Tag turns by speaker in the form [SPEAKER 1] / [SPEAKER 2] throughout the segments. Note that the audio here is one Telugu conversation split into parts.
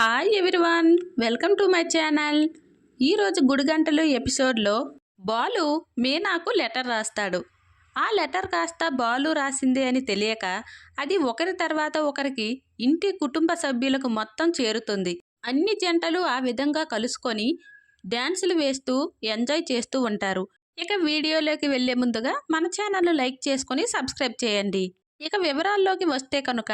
[SPEAKER 1] Hi everyone welcome to my channel ఈరోజు గుడిగంటలు ఎపిసోడ్లో బాలు మీనాకు లెటర్ రాస్తాడు. ఆ లెటర్ కాస్త బాలు రాసింది అని తెలియక అది ఒకరి తర్వాత ఒకరికి ఇంటి కుటుంబ సభ్యులకు మొత్తం చేరుతుంది. అన్ని జంటలు ఆ విధంగా కలుసుకొని డ్యాన్సులు వేస్తూ ఎంజాయ్ చేస్తూ ఉంటారు. ఇక వీడియోలోకి వెళ్ళే ముందుగా మన ఛానల్ లైక్ చేసుకొని సబ్స్క్రైబ్ చేయండి. ఇక వివరాల్లోకి వస్తే కనుక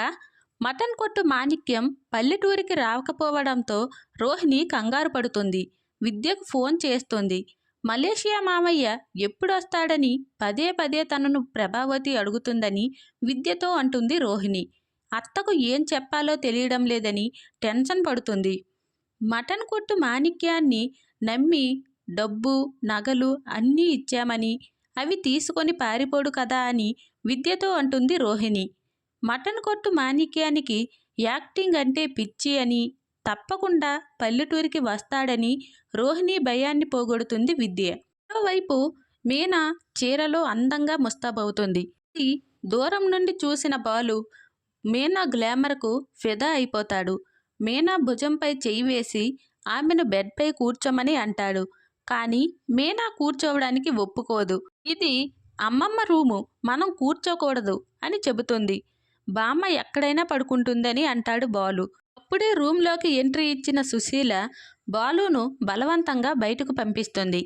[SPEAKER 1] మటన్ కొట్టు మాణిక్యం పల్లెటూరికి రాకపోవడంతో రోహిణి కంగారు పడుతుంది. విద్యకు ఫోన్ చేస్తుంది. మలేషియా మామయ్య ఎప్పుడొస్తాడని పదే పదే తనను ప్రభావతి అడుగుతుందని విద్యతో అంటుంది రోహిణి. అత్తకు ఏం చెప్పాలో తెలియడం లేదని టెన్షన్ పడుతుంది. మటన్ కొట్టు మాణిక్యాన్ని నమ్మి డబ్బు నగలు అన్నీ ఇచ్చామని అవి తీసుకొని పారిపోడు కదా అని విద్యతో అంటుంది రోహిణి. మటన్ కొట్టు మాణిక్యానికి యాక్టింగ్ అంటే పిచ్చి అని తప్పకుండా పల్లెటూరికి వస్తాడని రోహిణి భయాన్ని పోగొడుతుంది విద్య. మరోవైపు మీనా చీరలో అందంగా ముస్తాబవుతుంది. ఇది దూరం నుండి చూసిన బాలు మీనా గ్లామర్కు ఫిదా అయిపోతాడు. మీనా భుజంపై చెయ్యి వేసి ఆమెను బెడ్పై కూర్చోమని అంటాడు. కానీ మీనా కూర్చోవడానికి ఒప్పుకోదు. ఇది అమ్మమ్మ రూము మనం కూర్చోకూడదు అని చెబుతుంది. బామ్మ ఎక్కడైనా పడుకుంటుందని అంటాడు బాలు. అప్పుడే రూమ్లోకి ఎంట్రీ ఇచ్చిన సుశీల బాలును బలవంతంగా బయటకు పంపిస్తుంది.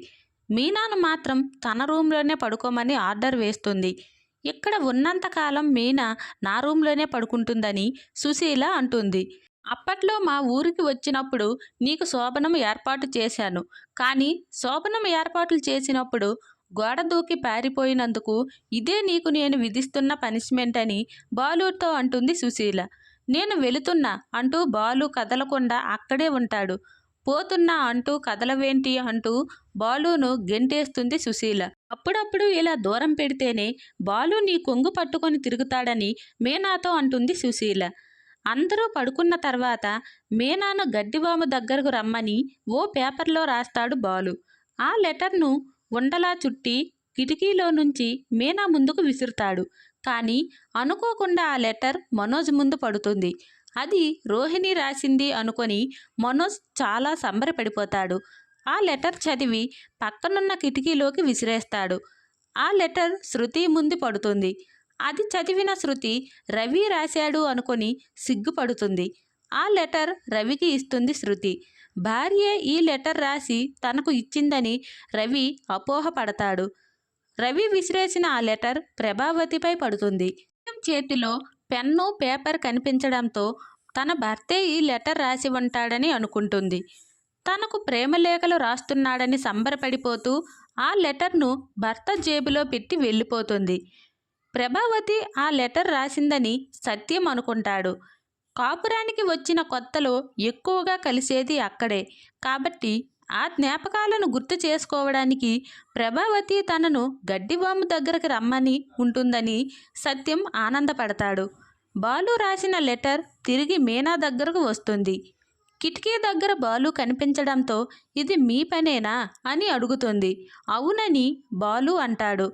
[SPEAKER 1] మీనాను మాత్రం తన రూమ్లోనే పడుకోమని ఆర్డర్ వేస్తుంది. ఇక్కడ ఉన్నంతకాలం మీనా నా రూమ్లోనే పడుకుంటుందని సుశీల అంటుంది. అప్పట్లో మా ఊరికి వచ్చినప్పుడు నీకు శోభనం ఏర్పాటు చేశాను. కానీ శోభనం ఏర్పాట్లు చేసినప్పుడు గోడ దూకి పారిపోయినందుకు ఇదే నీకు నేను విధిస్తున్న పనిష్మెంట్ అని బాలుతో అంటుంది సుశీల. నేను వెళుతున్నా అంటూ బాలు కదలకుండా అక్కడే ఉంటాడు. పోతున్నా అంటూ కదలవేంటి అంటూ బాలును గెంటేస్తుంది సుశీల. అప్పుడప్పుడు ఇలా దూరం పెడితేనే బాలు నీ కొంగు పట్టుకొని తిరుగుతాడని మేనాతో అంటుంది సుశీల. అందరూ పడుకున్న తర్వాత మేనాను గడ్డివాము దగ్గరకు రమ్మని ఓ పేపర్లో రాస్తాడు బాలు. ఆ లెటర్ను ఉండలా చుట్టి కిటికీలో నుంచి మీనా ముందుకు విసురుతాడు. కానీ అనుకోకుండా ఆ లెటర్ మనోజ్ ముందు పడుతుంది. అది రోహిణి రాసింది అనుకొని మనోజ్ చాలా సంబరపడిపోతాడు. ఆ లెటర్ చదివి పక్కనున్న కిటికీలోకి విసిరేస్తాడు. ఆ లెటర్ శృతి ముందు పడుతుంది. అది చదివిన శృతి రవి రాశాడు అనుకొని సిగ్గుపడుతుంది. ఆ లెటర్ రవికి ఇస్తుంది శృతి. భార్య ఈ లెటర్ రాసి తనకు ఇచ్చిందని రవి అపోహపడతాడు. రవి విసిరేసిన ఆ లెటర్ ప్రభావతిపై పడుతుంది. చేతిలో పెన్ను పేపర్ కనిపించడంతో తన భర్తే ఈ లెటర్ రాసి ఉంటాడని అనుకుంటుంది. తనకు ప్రేమలేఖలు రాస్తున్నాడని సంబరపడిపోతూ ఆ లెటర్ను భర్త జేబులో పెట్టి వెళ్ళిపోతుంది. ప్రభావతి ఆ లెటర్ రాసిందని సత్యం అనుకుంటాడు. కాపురానికి వచ్చిన కొత్తలో ఎక్కువగా కలిసేది అక్కడే. కాబట్టి ఆ జ్ఞాపకాలను గుర్తు చేసుకోవడానికి ప్రభావతి తనను గడ్డివాము దగ్గరకు రమ్మని ఉంటుందని సత్యం ఆనందపడతాడు. బాలు రాసిన లెటర్ తిరిగి మీనా దగ్గరకు వస్తుంది. కిటికీ దగ్గర బాలు కనిపించడంతో ఇది మీ పనేనా అని అడుగుతుంది. అవునని బాలు అంటాడు.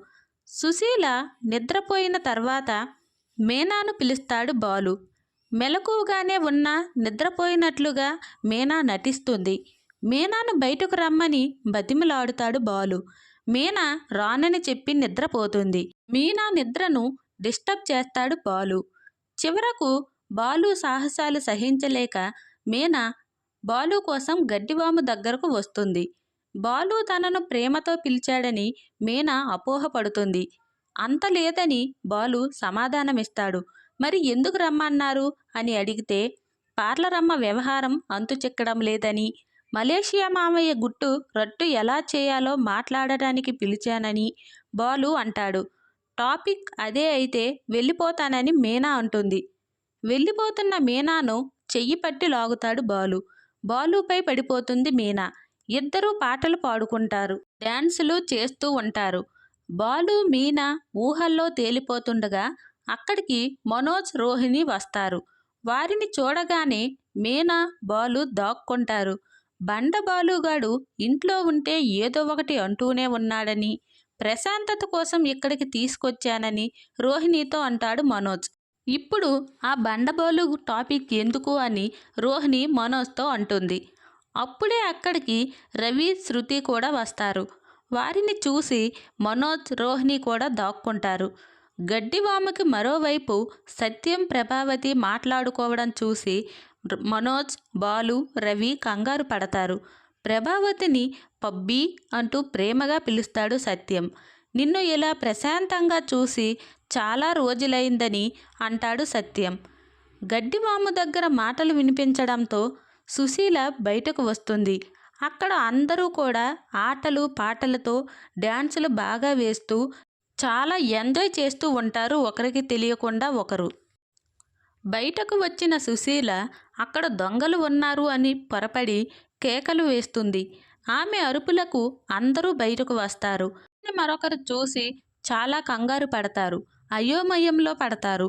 [SPEAKER 1] సుశీల నిద్రపోయిన తర్వాత మీనాను పిలుస్తాడు బాలు. మెలకువగానే ఉన్న నిద్రపోయినట్లుగా మీనా నటిస్తుంది. మీనాను బయటకు రమ్మని బతిమిలాడుతాడు బాలు. మీనా రానని చెప్పి నిద్రపోతుంది. మీనా నిద్రను డిస్టర్బ్ చేస్తాడు బాలు. చివరకు బాలు సాహసాలు సహించలేక మీనా బాలు కోసం గడ్డివాము దగ్గరకు వస్తుంది. బాలు తనను ప్రేమతో పిలిచాడని మీనా అపోహపడుతుంది. అంత లేదని బాలు సమాధానమిస్తాడు. మరి ఎందుకు రమ్మన్నారు? అని అడిగితే పార్లరమ్మ వ్యవహారం అంతు చిక్కడం లేదని మలేషియా మామయ్య గుట్టు రట్టు ఎలా చేయాలో మాట్లాడటానికి పిలిచానని బాలు అంటాడు. టాపిక్ అదే అయితే వెళ్ళిపోతానని మీనా అంటుంది. వెళ్ళిపోతున్న మీనాను చెయ్యి పట్టి లాగుతాడు బాలు. బాలుపై పడిపోతుంది మీనా. ఇద్దరూ పాటలు పాడుకుంటారు. డ్యాన్సులు చేస్తూ ఉంటారు. బాలు మీనా ఊహల్లో తేలిపోతుండగా అక్కడికి మనోజ్ రోహిణి వస్తారు. వారిని చూడగానే మీనా బాలు దాక్కుంటారు. బండ బాలుగాడు ఇంట్లో ఉంటే ఏదో ఒకటి అంటూనే ఉన్నాడని ప్రశాంతత కోసం ఇక్కడికి తీసుకొచ్చానని రోహిణితో అంటాడు మనోజ్. ఇప్పుడు ఆ బండబోలు టాపిక్ ఎందుకు అని రోహిణి మనోజ్తో అంటుంది. అప్పుడే అక్కడికి రవి శృతి కూడా వస్తారు. వారిని చూసి మనోజ్ రోహిణి కూడా దాక్కుంటారు. గడ్డివాముకి మరోవైపు సత్యం ప్రభావతి మాట్లాడుకోవడం చూసి మనోజ్ బాలు రవి కంగారు పడతారు. ప్రభావతిని పబ్బి అంటూ ప్రేమగా పిలుస్తాడు సత్యం. నిన్ను ఇలా ప్రశాంతంగా చూసి చాలా రోజులైందని అంటాడు సత్యం. గడ్డివాము దగ్గర మాటలు వినిపించడంతో సుశీల బయటకు వస్తుంది. అక్కడ అందరూ కూడా ఆటలు పాటలతో డ్యాన్సులు బాగా వేస్తూ చాలా ఎంజాయ్ చేస్తూ ఉంటారు ఒకరికి తెలియకుండా ఒకరు. బయటకు వచ్చిన సుశీల అక్కడ దొంగలు ఉన్నారు అని పొరపడి కేకలు వేస్తుంది. ఆమె అరుపులకు అందరూ బయటకు వస్తారు. మరొకరు చూసి చాలా కంగారు పడతారు అయోమయంలో పడతారు.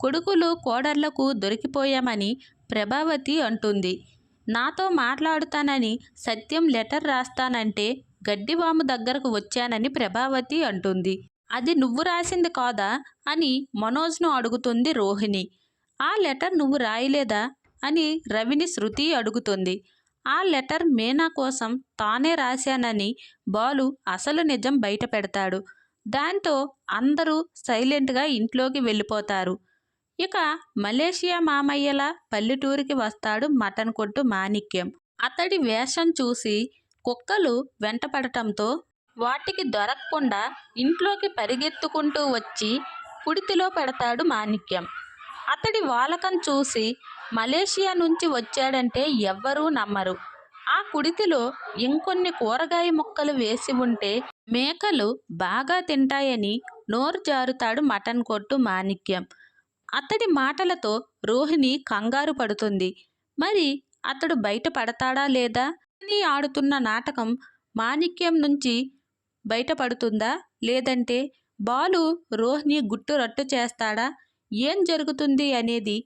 [SPEAKER 1] కొడుకులు కోడళ్ళకు దొరికిపోయామని ప్రభావతి అంటుంది. నాతో మాట్లాడుతానని సత్యం లెటర్ రాస్తానంటే గడ్డివాము దగ్గరకు వచ్చానని ప్రభావతి అంటుంది. అది నువ్వు రాసింది కాదా? అని మనోజ్ను అడుగుతుంది రోహిణి. ఆ లెటర్ నువ్వు రాయలేదా? అని రవిని శృతి అడుగుతుంది. ఆ లెటర్ మీనా కోసం తానే రాశానని బాలు అసలు నిజం బయట పెడతాడు. దాంతో అందరూ సైలెంట్గా ఇంట్లోకి వెళ్ళిపోతారు. ఇక మలేషియా మామయ్యల పల్లెటూరికి వస్తాడు మటన్ కొట్టు మాణిక్యం. అతడి వేషం చూసి కుక్కలు వెంటపడటంతో వాటికి దొరకకుండా ఇంట్లోకి పరిగెత్తుకుంటూ వచ్చి కుడితిలో పెడతాడు మాణిక్యం. అతడి వాలకం చూసి మలేషియా నుంచి వచ్చాడంటే ఎవ్వరూ నమ్మరు. ఆ కుడితిలో ఇంకొన్ని కూరగాయ ముక్కలు వేసి ఉంటే మేకలు బాగా తింటాయని నోరు జారుతాడు మటన్ కొట్టు మాణిక్యం. అతడి మాటలతో రోహిణి కంగారు పడుతుంది. మరి అతడు బయట పడతాడా లేదా? అని ఆడుతున్న నాటకం మాణిక్యం నుంచి బయటపడుతుందా? లేదంటే బాలు రోహిణి గుట్టు రట్టు చేస్తాడా? ఏం జరుగుతుంది అనేది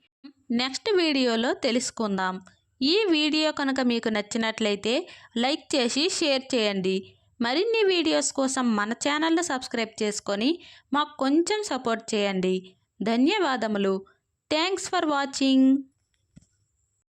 [SPEAKER 1] నెక్స్ట్ వీడియోలో తెలుసుకుందాం. ఈ వీడియో కనుక మీకు నచ్చినట్లయితే లైక్ చేసి షేర్ చేయండి. మరిన్ని వీడియోస్ కోసం మన ఛానల్ను సబ్స్క్రైబ్ చేసుకొని మాకు కొంచెం సపోర్ట్ చేయండి. ధన్యవాదములు. Thanks for watching.